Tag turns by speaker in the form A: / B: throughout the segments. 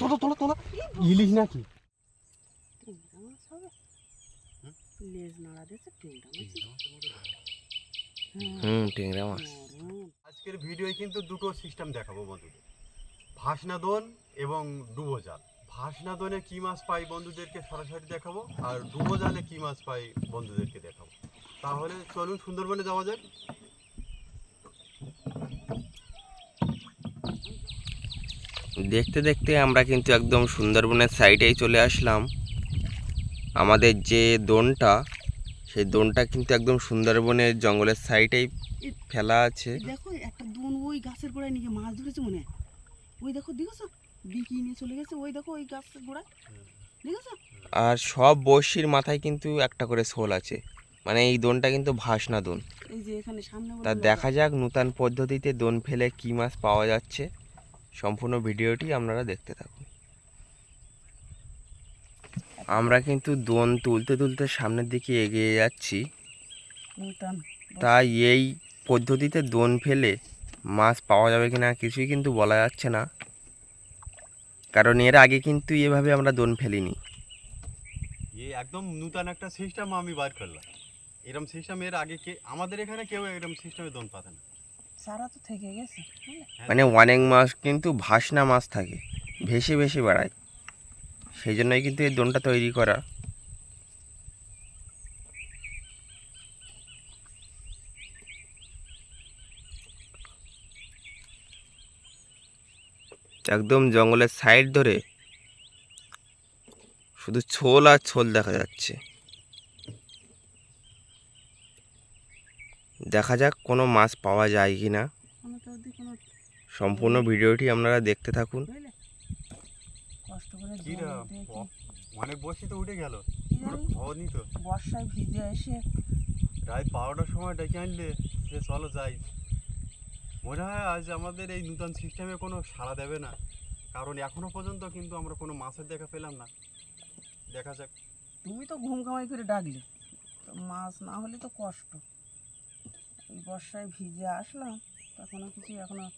A: তোলো তোলো তোলো ইলিশ নাকি?
B: টেংরা মাছ হবে লেজ নাড়া দিয়েছে টেংরা মাছ।
C: হুম টেংরা মাছ।
A: আজকের ভিডিওয় কিন্তু দুটো সিস্টেম দেখাবো বন্ধুদের। ভাসনা দোন এবং ডুবো জাল ভাসনা কি মাছ পাই বন্ধুদেরকে সরাসরি দেখাবো আর ডুবো জালে কি মাছ পাই বন্ধুদেরকে দেখাবো। তাহলে চলুন সুন্দরবনে যাওয়া যাক।
C: দেখতে দেখতে আমরা কিন্তু একদম সুন্দরবনের সাইডেই চলে আসলাম। আমাদের যে দোনটা সেই দোনটা কিন্তু একদম সুন্দরবনের জঙ্গলের সাইডেই ফেলা আছে।
B: দেখো একটা দোন ওই গাছের গোড়ায় নিয়ে মাছ ধরেছে মনে ওই দেখো দেখেছ? বিকি নিয়ে চলে গেছে ওই দেখো ওই গাছের গোড়ায়। দেখেছ?
C: আর সব বড়শির মাথায় কিন্তু একটা করে শোল আছে। মানে এই দোনটা কিন্তু ভাসনা দোন। তা দেখা যাক নূতন পদ্ধতিতে দোন ফেলে কি মাছ পাওয়া যাচ্ছে। সম্পূর্ণ ভিডিওটি আপনারা দেখতে থাকুন। আমরা কিন্তু দোন তুলতে তুলতে সামনের দিকে এগিয়ে যাচ্ছি। তাই এই পদ্ধতিতে দোন ফেলে মাছ পাওয়া যাবে কি না কিছুই কিন্তু বলা যাচ্ছে না। কারণ এর আগে কিন্তু এভাবে আমরা দোন ফেলিনি।
A: এই একদম নূতন একটা সিস্টেম আমি বার করলাম। এরম সিস্টেম এর আগে কে আমাদের এখানে কেউ এরম সিস্টেমে দোন পাতে না।
B: সারা তো থেকে গেছে
C: মানে অনেক মাছ কিন্তু ভাসনা মাছ থাকে ভেসে ভেসে বেড়ায়। সেই জন্যই কিন্তু এই দোনটা তৈরি করা। একদম জঙ্গলের সাইড ধরে শুধু ছোল আর ছোল দেখা যাচ্ছে। দেখা যাক কোনো মাছ পাওয়া যায় কি না। সম্পূর্ণ ভিডিওটি আপনারা দেখতে থাকুন।
A: অনেক বসি তো উঠে গেল। তো।
B: বর্ষায় ভিজে এসে।
A: রাত বারোটার সময় ডেকে আনলে যে চলো যাই। মনে হয় আজ আমাদের এই নূতন সিস্টেমে কোনো সাড়া দেবে না। কারণ এখনও পর্যন্ত কিন্তু আমরা কোনো মাছের দেখা পেলাম না। দেখা যাক।
B: তুমি তো ঘুম কামাই করে ডাকলে। মাছ না হলে তো কষ্ট। এই বর্ষায় ভিজে আসলাম তখনও কিছু এখনও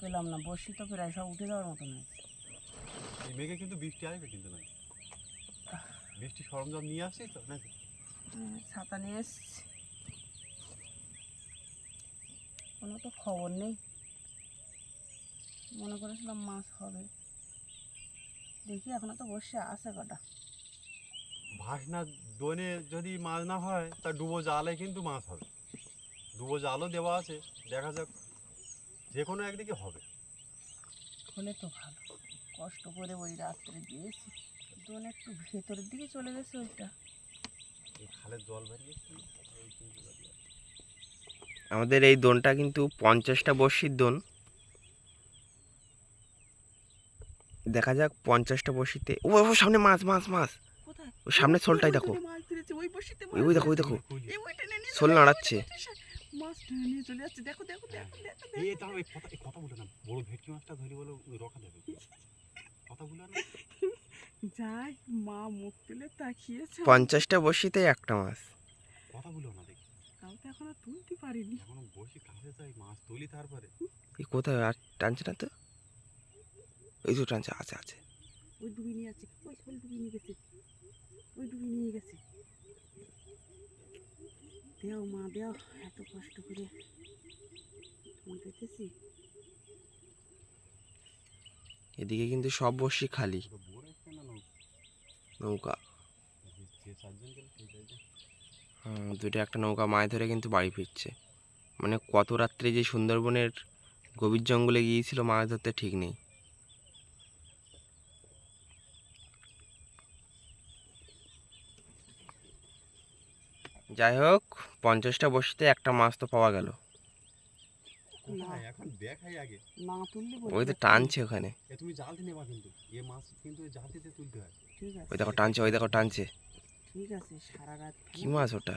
B: পেলাম না। বর্ষি তো প্রায় সব উঠে যাওয়ার মতন হয়েছে।
A: এই মেঘে কিন্তু বৃষ্টি আসবে কিন্তু না বৃষ্টি সরঞ্জাম নিয়ে আসছিস তো নাকি?
B: হ্যাঁ, ছাতা নিয়ে এসছি। কোনো তো খবর নেই। মনে করেছিলাম মাছ হবে। দেখি এখনও তো বসে আছে কটা।
A: ভাসনা দোনে যদি মাছ না হয় তা ডুবো জালে কিন্তু মাছ হবে। ডুবো আলো দেওয়া আছে দেখা যাক যে কোনো একদিকে হবে।
B: হলে তো ভালো। কষ্ট করে ওই রাত্রে দিয়েছি দোন একটু ভেতরের দিকে চলে গেছে ওইটা।
A: এই খালের জল বেরিয়েছে
C: আমাদের এই দোনটা কিন্তু পঞ্চাশটা বর্ষির দোন। দেখা যাক পঞ্চাশটা বর্ষিতে। ও ও, সামনে মাছ মাছ মাছ।
B: কোথায়?
C: সামনে
B: ওই
C: শোলটাই দেখো।
B: ওই বসিতে
C: ওই ওই দেখো ওই দেখো। শোল নাড়াচ্ছে।
B: যাচ্ছে, মাছ নিয়ে চলে যাচ্ছে দেখো দেখো দেখো দেখো
A: এই তাহলে এই কথা এই কথা বলে না। বড় ভেটকি মাছটা ধরি বলে রকা দেবে। কথা না?
B: যাই মা মুখ তুলে তাকিয়েছে।
C: পঞ্চাশটা বর্ষিতে একটা মাছ।
A: কথা না দেখি।
B: তাও তো এখনও তুলতে পারিনি।
A: এখনও বসে কাছে যাই মাছ তুলি তারপরে।
C: এই কোথায়? আর টানছে না তো? এই তো টানছে আছে আছে।
B: ওই ডুবি নিয়ে আছে ওই ডুবি নিয়ে গেছে। ওই ডুবি নিয়ে গেছে। দেও মা দেও। এত কষ্ট করে পেতেছি
C: এদিকে কিন্তু সব বর্ষি খালি।
A: নৌকা।
C: হুম, দুটো একটা নৌকা মাছ ধরে কিন্তু বাড়ি ফিরছে। মানে কত রাত্রে যে সুন্দরবনের গভীর জঙ্গলে গিয়েছিল মাছ ধরতে ঠিক নেই। যাই হোক পঞ্চাশটা বসিতে একটা মাছ তো পাওয়া গেল।
A: কোথায়? এখন দেখাই আগে।
C: ওই তো টানছে ওখানে।
A: ওই জাল দিতে তুলতে হয়।
B: ঠিক আছে।
C: ওই দেখো টানছে ওই দেখো টানছে।
B: ঠিক আছে সারা রাত
C: কি মাছ ওটা?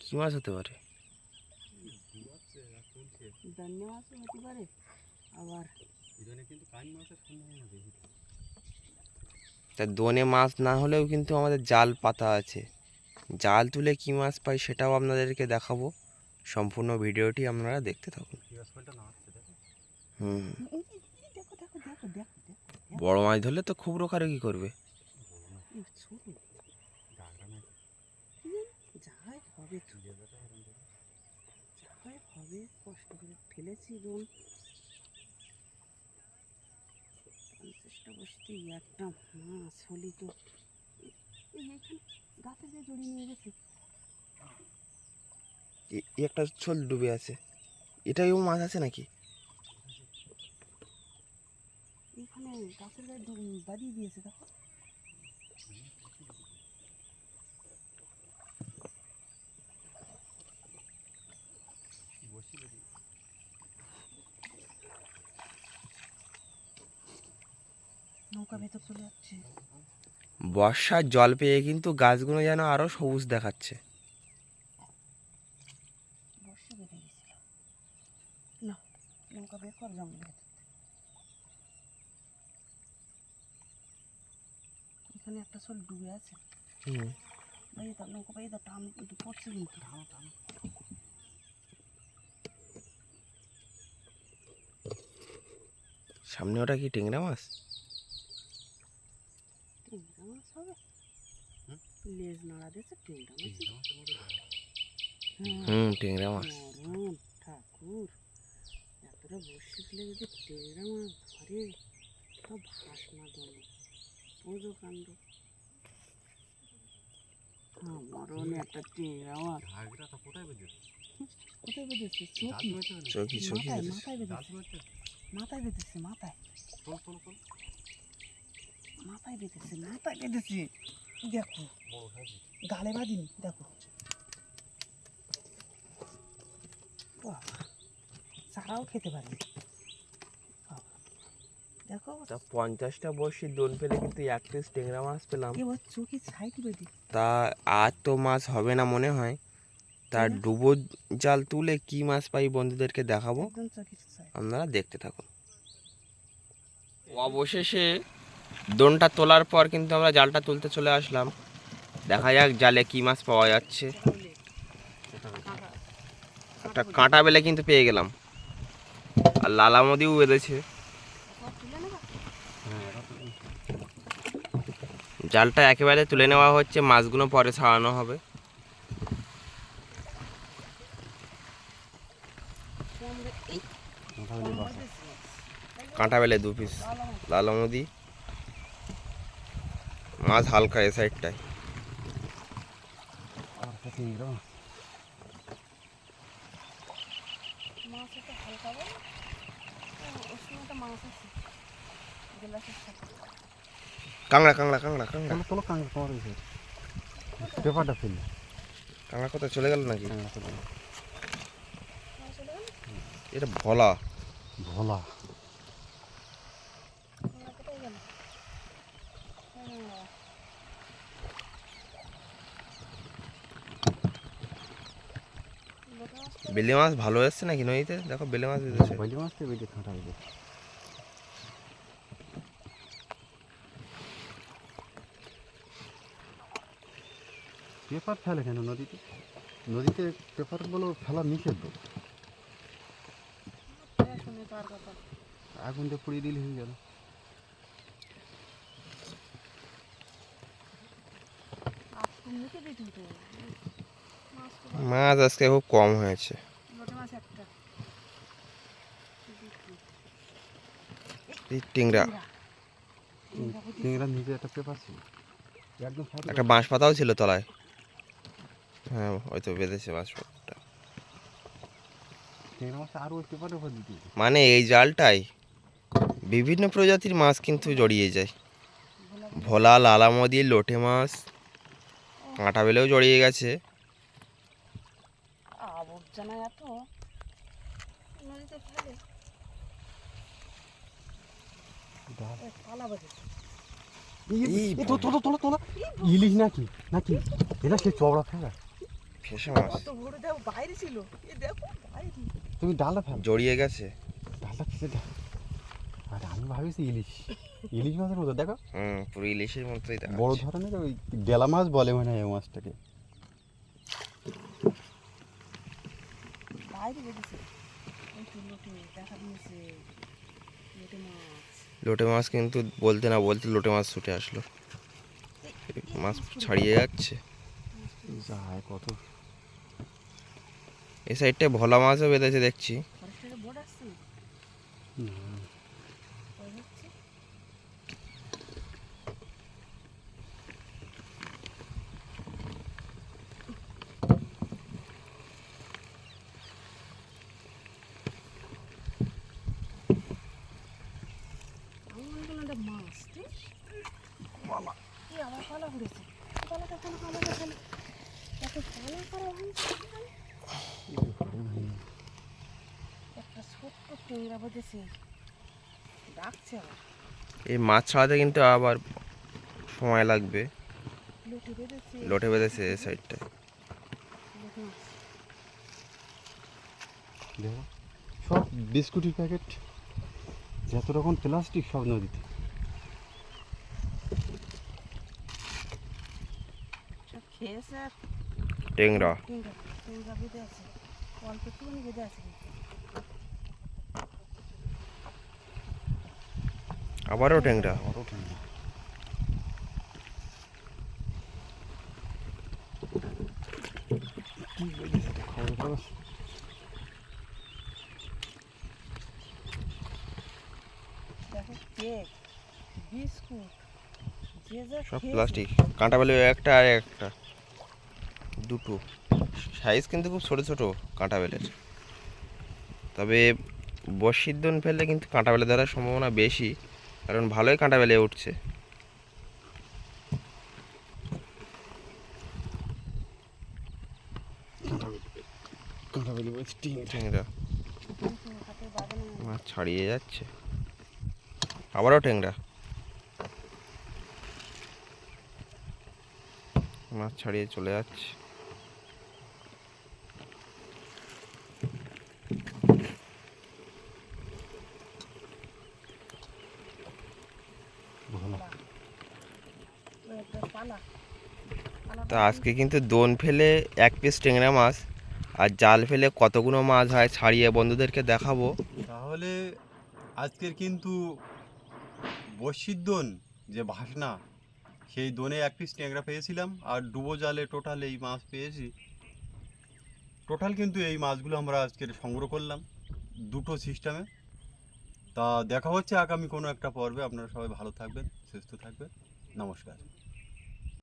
C: কি মাছ হতে পারে? তা দোনে মাছ না হলেও কিন্তু আমাদের জাল পাতা আছে। জাল তুলে কি মাছ পাই সেটাও আপনাদেরকে দেখাবো। সম্পূর্ণ ভিডিওটি আপনারা দেখতে থাকুন। হুম। বড় মাছ ধরলে তো খুব রোকারোকি করবে?
B: হবে কষ্ট করে ফেলেছি পঞ্চাশটা বসতে একটা মাছ হলি তো। গাছে যে জড়িয়ে নিয়ে গেছে।
C: এ- এ একটা ছোল ডুবে আছে। এটাই ও মাছ আছে নাকি?
B: এইখানে গাছের গায়ে বাড়িয়ে দিয়েছে দেখো। নৌকা ভেতর চলে যাচ্ছে।
C: বর্ষার জল পেয়ে কিন্তু গাছগুলো যেন আরও সবুজ দেখাচ্ছে।
B: এখানে একটা সোল ডুবে আছে।
C: হুম।
B: নৌকা এই তো টান পড়ছে কিন্তু টানো টানো
C: সামনে ওটা কি টেংরা মাছ
B: টেংরা মাছ হবে লেজ নাড়া দিয়েছে টেংরা মাছ হ্যাঁ
C: হুম টেংরা মাছ
B: ঠাকুর এতটা বসে ফেলে যদি টেংরা মাছ ধরে তো ভাস না দলে পুজো কাণ্ড। হ্যাঁ একটা টেংরা মাছ
A: কোথায় বেঁধেছে?
B: কোথায়?
C: চৌকি। চৌকি
B: মাথায়
C: বেঁধেছে।
B: মাথায় বেঁধেছে? মাথায় মাথায়।
A: তোল।
B: মাথায় বেঁধেছে মাথায় বেঁধেছে। দেখো গালে বাঁধিনি দেখো। চারাও খেতে পারি দেখো
C: তা পঞ্চাশটা বর্ষি দোন পেলে কিন্তু এক পিস টেংরা মাছ পেলাম।
B: এবার চোখে বেঁধে
C: তা আর তো মাছ হবে না মনে হয়। তার ডুবো জাল তুলে কি মাছ পাই বন্ধুদেরকে দেখাবো। আপনারা দেখতে থাকুন। অবশেষে দোনটা তোলার পর কিন্তু আমরা জালটা তুলতে চলে আসলাম। দেখা যাক জালে কি মাছ পাওয়া যাচ্ছে। একটা কাঁটা বেলে কিন্তু পেয়ে গেলাম। আর লালামদিও বেঁধেছে।
A: হ্যাঁ, এটা তো-
C: জালটা একেবারে তুলে নেওয়া হচ্ছে মাছগুলো পরে ছাড়ানো হবে। কাঁটা বেলে দু পিস লালামদি মাছ হালকা এ সাইডটায়। কাংড়া কাংড়া কাংড়া কাংড়া
A: তোলো, কাঁকড়া। তোমার পেপারটা ফেললে
C: কাংড়া কোথায়? চলে গেল নাকি?
B: গেল।
C: এটা ভোলা।
A: ভোলা
B: আমরা কোথায় গেল হ্যাঁ। লোটা মাছ তো
C: বেলে মাছ ভালো এসছে নাকি নদীতে? দেখো বেলে মাছ বেঁধেছে
A: বলি মাছটা বেঁধে কাঁটা বেঁধে পেপার ফেলে কেন নদীতে? নদীতে পেপারগুলো ফেলা নিষেধ।
B: হ্যাঁ,
A: আগুন দিয়ে পুড়িয়ে দিলে হয়ে গেল।
B: আজ তুমি মুখে দিই কিন্তু মাছ
C: আজকে খুব কম হয়েছে।
B: একটা।
C: টিংরা।
B: চিংড়া। চিংড়া বুঝি?
A: চিংড়ার নিচে একটা পেপার ছিল।
C: একটা বাঁশ পাতাও ছিল তলায়। হ্যাঁ হয়তো বেঁধেছে বাঁশ পাতাটা। মানে এই জালটাই বিভিন্ন প্রজাতির মাছ কিন্তু জড়িয়ে যায়। ভোলা লালামদি লোটে মাছ কাঁটা বেলেও জড়িয়ে গেছে।
B: আবর্জনা এত? নদীতে ফেলে এ, পালা বেঁধেছে
C: এই
A: এই তো তোলো তোলো তোলো ইলিশ নাকি? নাকি? এটা সে চওড়া ফেলা।
C: ফেসে মাছ।
B: কত বড় দেখো বাইরে ছিল। এ দেখো বাইরে।
A: তুমি ডালটা ফেল।
C: জড়িয়ে গেছে।
A: ফেলে দাও। আর আমি ভাবিছি ইলিশ। ইলিশ মাছের মতো দেখো।
C: হুম পুরো ইলিশের মতোই
A: বড় ধরনের ওই ডেলা মাছ বলে মনে হয় এই মাছটাকে
B: বাইরে বেঁধেছে ওই তো লোটে মাছ
C: কিন্তু বলতে না বলতে লোটে মাছ ছুটে আসলো। মাছ ছাড়িয়ে যাচ্ছে।
A: কত।
C: এই সাইডটায় ভোলা মাছও বেঁধেছে দেখছি
B: ফরেস্টারে বোর্ড আসছে না কই হচ্ছে আমার মনে হলো এটা মাছ ঠিক কি আবার পালা ঘুরেছে পালাটা কেন পালাটা কেন এত পালা করা ভাঙছে একটা ছোট্ট ট্যাংরা বেঁধেছে ডাকছে আবার।
C: এই মাছ ছাড়াতে কিন্তু আবার সময় লাগবে।
B: লুটি বেঁধেছে।
C: এই
A: দেখো সব বিস্কুটের প্যাকেট যত রকম প্লাস্টিক সব নদীতে
B: সব খেয়েছে আর
C: টেংরা
B: ট্যাংরা ট্যাংরা বেঁধে আছে অল্প একটুখানি বেঁধে আছে কিন্তু।
C: আবারও টেংরা
A: বড় ঠান্ডা কি বেরিয়েছে এটা খবর খবর
B: বিস্কুট যে যা
C: সব প্লাস্টিক কাঁটা বেলে একটা আর একটা। দুটো। সাইজ কিন্তু খুব ছোট ছোট কাঁটা বেলের তবে বর্ষির দন ফেললে কিন্তু কাঁটা বেলে ধরার সম্ভাবনা বেশি, কারণ ভালোই কাঁটা বেলে উঠছে। মাছ ছাড়িয়ে যাচ্ছে। আবারও টেংরা মাছ ছাড়িয়ে চলে যাচ্ছে
A: ভালো
B: ওই একটা পালা
C: তা আজকে কিন্তু দোন ফেলে এক পিস টেংরা মাছ আর জাল ফেলে কতগুলো মাছ হয় ছাড়িয়ে বন্ধুদেরকে দেখাবো।
A: তাহলে আজকের কিন্তু বর্ষির দোন যে ভাসনা, সেই দোনে এক পিস ট্যাংরা পেয়েছিলাম আর ডুবো জালে টোটাল এই মাছ পেয়েছি। টোটাল কিন্তু এই মাছগুলো আমরা আজকের সংগ্রহ করলাম দুটো সিস্টেমে তা দেখা হচ্ছে আগামী কোনো একটা পর্বে। আপনারা সবাই ভালো থাকবেন, সুস্থ থাকবেন। নমস্কার।